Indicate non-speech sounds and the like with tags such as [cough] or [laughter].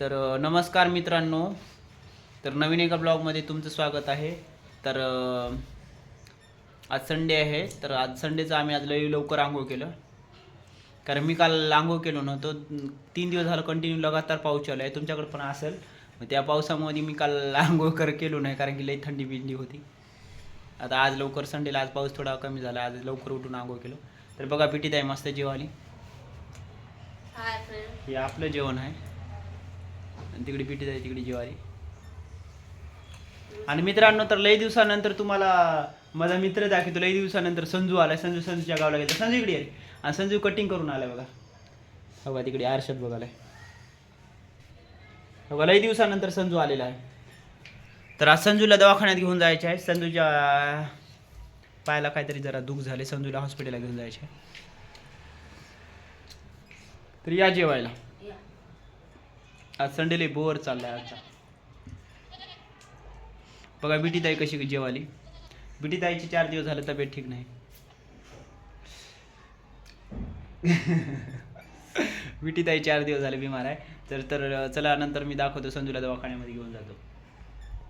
तर नमस्कार मित्रांनो. तर नवीन एका ब्लॉगमध्ये तुमचं स्वागत आहे. तर आज संडे आहे. तर आज संडेचं आम्ही आज लई लवकर आंघोळ केलं. कारण मी काल आंघोळ केलो नव्हतो. तीन दिवस झालं कंटिन्यू लगातार पाऊस चालू आहे. तुमच्याकडे पण असेल. मग त्या पावसामध्ये मी काल [laughs] आंघोळ कर केलो नाही. कारण की लई थंडी बिंडी होती. आता आज लवकर संडेला आज पाऊस थोडा कमी झाला. आज लवकर उठून आंघोळ केलो. तर बघा पिटीत आहे मस्त जेवाली. हे आपलं जेवण आहे. आणि तिकडे पिठी जाई तिकडे ज्वारी आणि मित्रांनो तर लई दिवसानंतर तुम्हाला माझा मित्र दाखवतो. लई दिवसानंतर संजू आलाय. संजू संजूच्या गावाला गेला संजू इकडे आहे आणि संजू कटिंग करून आलाय बघा. हवा तिकडे आरशात बघालाय हवा लई दिवसानंतर संजू आलेला आहे. तर आज संजूला दवाखान्यात घेऊन जायचे आहे. संजूच्या पायाला काहीतरी जरा दुःख झाले संजूला हॉस्पिटलला घेऊन जायचे आहे. तर या जेवायला. आज संडेले बोर चाललाय आजचा. बघा बिटीताई कशी जेवाली? बिटीताईची चार दिवस झाले तब्येत ठीक नाही. [laughs] बिटीताई चार दिवस झाले बिमार आहे. तर तर चला नंतर मी दाखवतो संजूला दवाखान्यामध्ये घेऊन जातो.